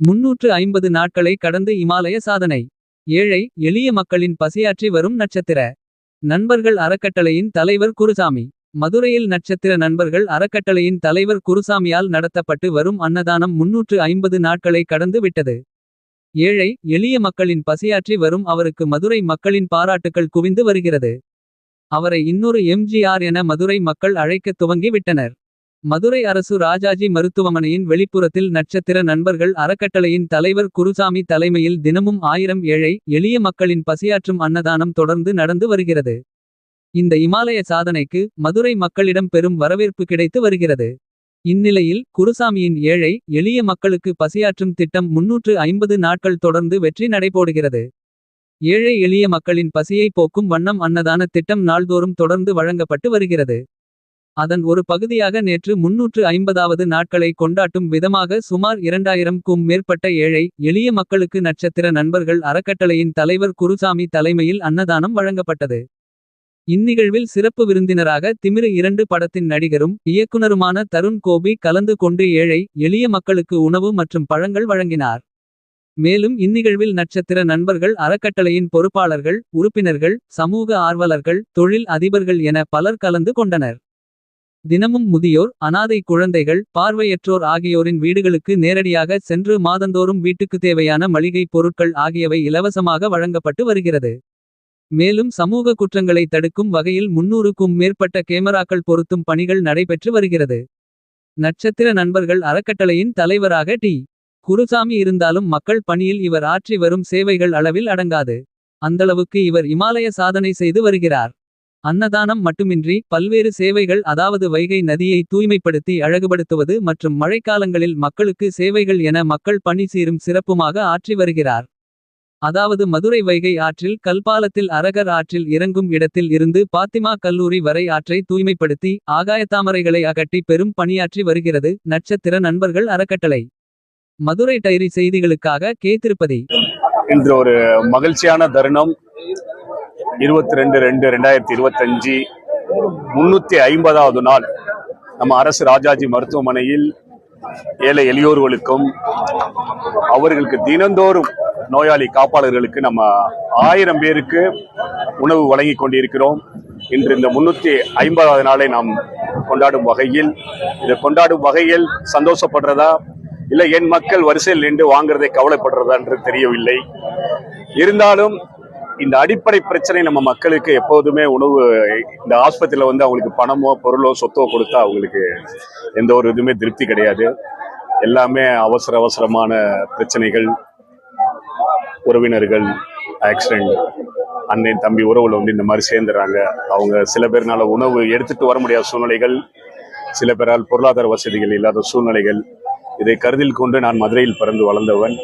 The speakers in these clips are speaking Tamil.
முன்னூற்று ஐம்பது நாட்களை கடந்து இமாலய சாதனை. ஏழை எளிய மக்களின் பசியாற்றி வரும் நட்சத்திர. நண்பர்கள் அறக்கட்டளையின் தலைவர் குருசாமி. மதுரையில் நட்சத்திர நண்பர்கள் அறக்கட்டளையின் தலைவர் குருசாமியால் நடத்தப்பட்டு வரும் அன்னதானம் முன்னூற்று ஐம்பது நாட்களை கடந்து விட்டது. ஏழை எளிய மக்களின் பசியாற்றி வரும் அவருக்கு மதுரை மக்களின் பாராட்டுக்கள் குவிந்து வருகிறது. அவரை இன்னொரு எம்ஜிஆர் என மதுரை மக்கள் அழைக்கத் துவங்கி விட்டனர். மதுரை அரசு ராஜாஜி மருத்துவமனையின் வெளிப்புறத்தில் நட்சத்திர நண்பர்கள் அறக்கட்டளையின் தலைவர் குருசாமி தலைமையில் தினமும் ஆயிரம் ஏழை எளிய மக்களின் பசியாற்றும் அன்னதானம் தொடர்ந்து நடந்து வருகிறது. இந்த இமாலய சாதனைக்கு மதுரை மக்களிடம் பெரும் வரவேற்பு கிடைத்து வருகிறது. இந்நிலையில் குருசாமியின் ஏழை எளிய மக்களுக்கு பசியாற்றும் திட்டம் முன்னூற்று ஐம்பது நாட்கள் தொடர்ந்து வெற்றி நடைபோடுகிறது. ஏழை எளிய மக்களின் பசியை போக்கும் வண்ணம் அன்னதான திட்டம் நாள்தோறும் தொடர்ந்து வழங்கப்பட்டு வருகிறது. அதன் ஒரு பகுதியாக நேற்று முன்னூற்று ஐம்பதாவது நாட்களை கொண்டாட்டும் விதமாக சுமார் இரண்டாயிரம்க்கும் மேற்பட்ட ஏழை எளிய மக்களுக்கு நட்சத்திர நண்பர்கள் அறக்கட்டளையின் தலைவர் குருசாமி தலைமையில் அன்னதானம் வழங்கப்பட்டது. இந்நிகழ்வில் சிறப்பு விருந்தினராக திமிரு இரண்டு படத்தின் நடிகரும் இயக்குனருமான தருண் கோபி கலந்து கொண்டு ஏழை எளிய மக்களுக்கு உணவு மற்றும் பழங்கள் வழங்கினார். மேலும் இந்நிகழ்வில் நட்சத்திர நண்பர்கள் அறக்கட்டளையின் பொறுப்பாளர்கள் உறுப்பினர்கள் சமூக ஆர்வலர்கள் தொழில் அதிபர்கள் என பலர் கலந்து கொண்டனர். தினமும் முதியோர் அனாதை குழந்தைகள் பார்வையற்றோர் ஆகியோரின் வீடுகளுக்கு நேரடியாக சென்று மாதந்தோறும் வீட்டுக்கு தேவையான மளிகை பொருட்கள் ஆகியவை இலவசமாக வழங்கப்பட்டு வருகிறது. மேலும் சமூக குற்றங்களை தடுக்கும் வகையில் முன்னூறுக்கும் மேற்பட்ட கேமராக்கள் பொருத்தும் பணிகள் நடைபெற்று வருகிறது. நட்சத்திர நண்பர்கள் அறக்கட்டளையின் தலைவராக டி. குருசாமி இருந்தாலும் மக்கள் பணியில் இவர் ஆற்றி வரும் சேவைகள் அளவில் அடங்காது. அந்தளவுக்கு இவர் இமாலய சாதனை செய்து வருகிறார். அன்னதானம் மட்டுமின்றி பல்வேறு சேவைகள் அதாவது வைகை நதியை தூய்மைப்படுத்தி அழகுபடுத்துவது மற்றும் மழைக்காலங்களில் மக்களுக்கு சேவைகள் என மக்கள் பணி சீரும் சிறப்புமாக ஆற்றி வருகிறார். அதாவது மதுரை வைகை ஆற்றில் கல்பாலத்தில் அரகர் ஆற்றில் இறங்கும் இடத்தில் இருந்து பாத்திமா கல்லூரி வரை ஆற்றை தூய்மைப்படுத்தி ஆகாயத்தாமரைகளை அகட்டி பெரும் பணியாற்றி வருகிறது நட்சத்திர நண்பர்கள் அறக்கட்டளை. மதுரை டைரி செய்திகளுக்காக கே திருப்பதி. இன்று ஒரு மகிழ்ச்சியான தருணம் இருபத்தி ரெண்டு ரெண்டு ரெண்டாயிரத்தி இருபத்தஞ்சு முன்னூத்தி ஐம்பதாவது நாள் நம்ம அரசு ராஜாஜி மருத்துவமனையில் ஏழை எளியோர்களுக்கும் அவர்களுக்கு தினந்தோறும் நோயாளி காப்பாளர்களுக்கு நம்ம ஆயிரம் பேருக்கு உணவு வழங்கி கொண்டிருக்கிறோம். இன்று இந்த முன்னூத்தி ஐம்பதாவது நாளை நாம் கொண்டாடும் வகையில் இதை கொண்டாடும் வகையில் சந்தோஷப்படுறதா இல்லை என் மக்கள் வரிசையில் நின்று வாங்குறதை கவலைப்படுறதா என்று தெரியவில்லை. இருந்தாலும் இந்த அடிப்படை பிரச்சனை நம்ம மக்களுக்கு எப்போதுமே உணவு இந்த ஆஸ்பத்திரியில் வந்து அவங்களுக்கு பணமோ பொருளோ சொத்தோ கொடுத்தா அவங்களுக்கு எந்த ஒரு இதுவுமே திருப்தி கிடையாது. எல்லாமே அவசர அவசரமான பிரச்சனைகள் உறவினர்கள் ஆக்சிடென்ட் அண்ணன் தம்பி உறவுல வந்து இந்த மாதிரி சேர்ந்துடுறாங்க அவங்க சில பேர்னால உணவு எடுத்துட்டு வர முடியாத சூழ்நிலைகள் சில பேரால் பொருளாதார வசதிகள் இல்லாத சூழ்நிலைகள் இதை கருதில் கொண்டு நான் மதுரையில் பிறந்து வளர்ந்தவன்.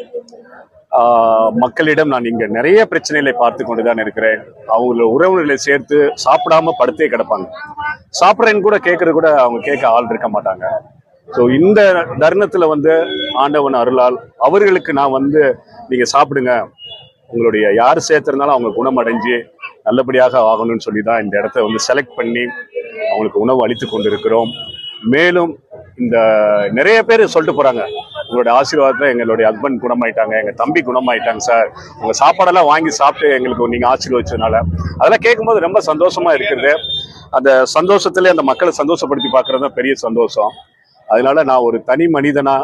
மக்களிடம் நான் இங்க நிறைய பிரச்சனைகளை பார்த்து கொண்டுதான் இருக்கிறேன். அவங்கள உறவுகளை சேர்த்து சாப்பிடாம படுத்தே கிடப்பாங்க. சாப்பிட்றேன்னு கூட கேட்கறது கூட அவங்க கேட்க ஆள் இருக்க மாட்டாங்க. ஸோ இந்த தருணத்துல வந்து ஆண்டவன் அருளால் அவர்களுக்கு நான் வந்து நீங்க சாப்பிடுங்க. உங்களுடைய யார் சேர்த்திருந்தாலும் அவங்க குணமடைஞ்சு நல்லபடியாக ஆகணும்னு சொல்லி தான் இந்த இடத்த வந்து செலக்ட் பண்ணி அவங்களுக்கு உணவு அளித்து கொண்டிருக்கிறோம். மேலும் இந்த நிறைய பேர் சொல்லிட்டு போகிறாங்க உங்களுடைய ஆசீர்வாதத்தில் எங்களுடைய ஹஸ்பண்ட் குணமாயிட்டாங்க எங்கள் தம்பி குணமாயிட்டாங்க சார் உங்கள் சாப்பாடெல்லாம் வாங்கி சாப்பிட்டு எங்களுக்கு நீங்கள் ஆசீர்வச்சதுனால. அதெல்லாம் கேட்கும்போது ரொம்ப சந்தோஷமாக இருக்குது. அந்த சந்தோஷத்துலேயே அந்த மக்களை சந்தோஷப்படுத்தி பார்க்கறது தான் பெரிய சந்தோஷம். அதனால நான் ஒரு தனி மனிதனா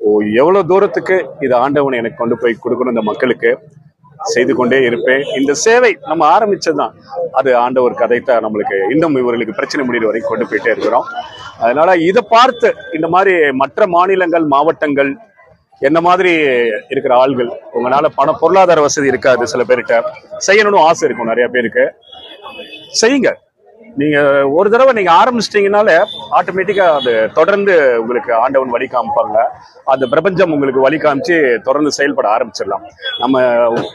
ஓ, எவ்வளவு தூரத்துக்கு இதை ஆண்டவன் எனக்கு கொண்டு போய் கொடுக்கணும் இந்த மக்களுக்கு. செய்து கொண்டே இருப்பேன். இந்த சேவை நம்ம ஆரம்பிச்சதுதான். அது ஆண்டவர் கதைத்த நம்மளுக்கு இன்னும் இவர்களுக்கு பிரச்சனை முடிகிற வரைக்கும் கொண்டு போயிட்டே இருக்கிறோம். அதனால இதை பார்த்து இந்த மாதிரி மற்ற மாநிலங்கள் மாவட்டங்கள் என்ன மாதிரி இருக்கிற ஆள்கள் உங்களால பண பொருளாதார வசதி இருக்காது சில பேர்கிட்ட. செய்யணும்னு ஆசை இருக்கும் நிறைய பேருக்கு. செய்யுங்க. நீங்க ஒரு தடவை நீங்க ஆரம்பிச்சிட்டீங்கனால ஆட்டோமேட்டிக்கா அது தொடர்ந்து உங்களுக்கு ஆண்டவன் வழி காமிப்பாங்க அந்த பிரபஞ்சம் உங்களுக்கு வழி காமிச்சு தொடர்ந்து செயல்பட ஆரம்பிச்சிடலாம். நம்ம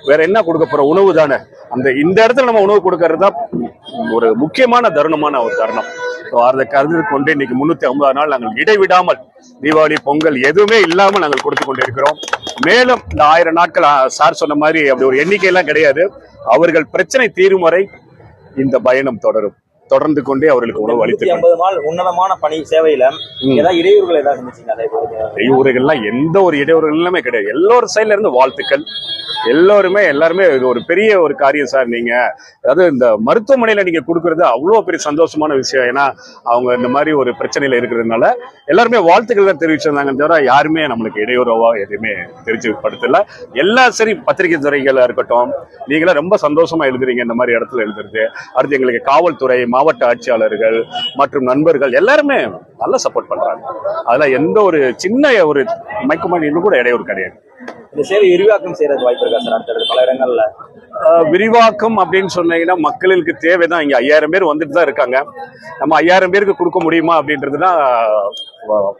வேற என்ன கொடுக்க போற உணவு தானே? அந்த இந்த இடத்துல நம்ம உணவு கொடுக்கறது தான் ஒரு முக்கியமான தருணமான ஒரு தருணம். ஸோ அதை கருத்தில் கொண்டு இன்னைக்கு முன்னூத்தி ஐம்பது நாள் நாங்கள் இடைவிடாமல் தீபாவளி பொங்கல் எதுவுமே இல்லாமல் நாங்கள் கொடுத்து கொண்டு இருக்கிறோம் மேலும் இந்த ஆயிரம் நாட்கள் சார் சொன்ன மாதிரி அப்படி ஒரு எண்ணிக்கையெல்லாம் கிடையாது. அவர்கள் பிரச்சனை தீரும் வரை இந்த பயணம் தொடரும். தொடர்ந்து கொண்டே அவர்களுக்கு உணவு அளித்து நூத்தி ஐம்பது நாள் உன்னதமான பணி சேவையில. ஏதாவது இடையூறுகள் ஏதாவது? இடையூறுகள்லாம் எந்த ஒரு இடையூறுகள் எல்லாமே கிடையாது. எல்லோரும் சைட்ல இருந்து வாழ்த்துக்கள். எல்லோருமே எல்லாருமே ஒரு பெரிய ஒரு காரியம் சார் நீங்க. அதாவது இந்த மருத்துவமனையில நீங்க கொடுக்கறது அவ்வளோ பெரிய சந்தோஷமான விஷயம். ஏன்னா அவங்க இந்த மாதிரி ஒரு பிரச்சனையில இருக்கிறதுனால எல்லாருமே வாழ்த்துக்கள் தான் தெரிவிச்சிருந்தாங்க தவிர யாருமே நம்மளுக்கு இடையூறவா எதுவுமே தெரிவிச்சுப்படுத்தல எல்லா சரி பத்திரிகை துறைகளா இருக்கட்டும். நீங்களே ரொம்ப சந்தோஷமா எழுதுறீங்க இந்த மாதிரி இடத்துல எழுதுறது. அடுத்து எங்களுக்கு காவல்துறை மாவட்ட ஆட்சியாளர்கள் மற்றும் நண்பர்கள் எல்லாருமே நல்லா சப்போர்ட் பண்றாங்க. அதுல எந்த ஒரு சின்ன ஒரு மைக்குமானியும் கூட இடையூறு கிடையாது. இந்த சேவை விரிவாக்கம் செய்யறதுக்கு வாய்ப்பு இருக்கா சார்? அடுத்தடுத்து பல இடங்கள்ல. விரிவாக்கம் அப்படின்னு சொன்னீங்கன்னா மக்களுக்கு தேவைதான். இங்க ஐயாயிரம் பேர் வந்துட்டு தான் இருக்காங்க. நம்ம ஐயாயிரம் பேருக்கு கொடுக்க முடியுமா அப்படின்றதுதான் ஆஹ்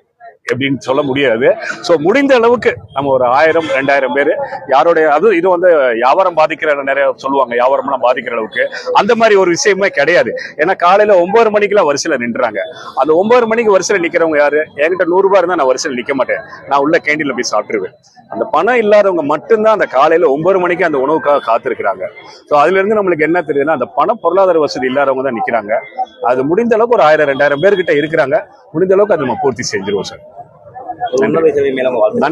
எப்படின்னு சொல்ல முடியாது. ஸோ முடிந்த அளவுக்கு நம்ம ஒரு ஆயிரம் ரெண்டாயிரம் பேர் யாருடைய அது இது வந்து வியாபாரம் பாதிக்கிற நிறைய சொல்லுவாங்க வியாபாரம்லாம் பாதிக்கிற அளவுக்கு. அந்த மாதிரி ஒரு விஷயமே கிடையாது. ஏன்னா காலையில ஒன்பது மணிக்கெல்லாம் வரிசையில நின்றாங்க. அந்த ஒன்பது மணிக்கு வரிசையில நிக்கிறவங்க யாரு? என்கிட்ட நூறு ரூபாய் இருந்தா நான் வரிசையில் நிக்க மாட்டேன். நான் உள்ள கேண்டீனில் போய் சாப்பிட்டுருவேன். அந்த பணம் இல்லாதவங்க மட்டும்தான் அந்த காலையில ஒன்பது மணிக்கு அந்த உணவுக்காக காத்திருக்கிறாங்க. ஸோ அதுல இருந்து நம்மளுக்கு என்ன தெரியுதுன்னா அந்த பணம் பொருளாதார வசதி இல்லாதவங்க தான் நிக்கிறாங்க. அது முடிந்த அளவுக்கு ஒரு ஆயிரம் ரெண்டாயிரம் பேர்கிட்ட இருக்கிறாங்க. முடிந்த அளவுக்கு அதை நம்ம பூர்த்தி செஞ்சிருவோம் சார். ஒரு உன்னத மேலும் வாழ்த்து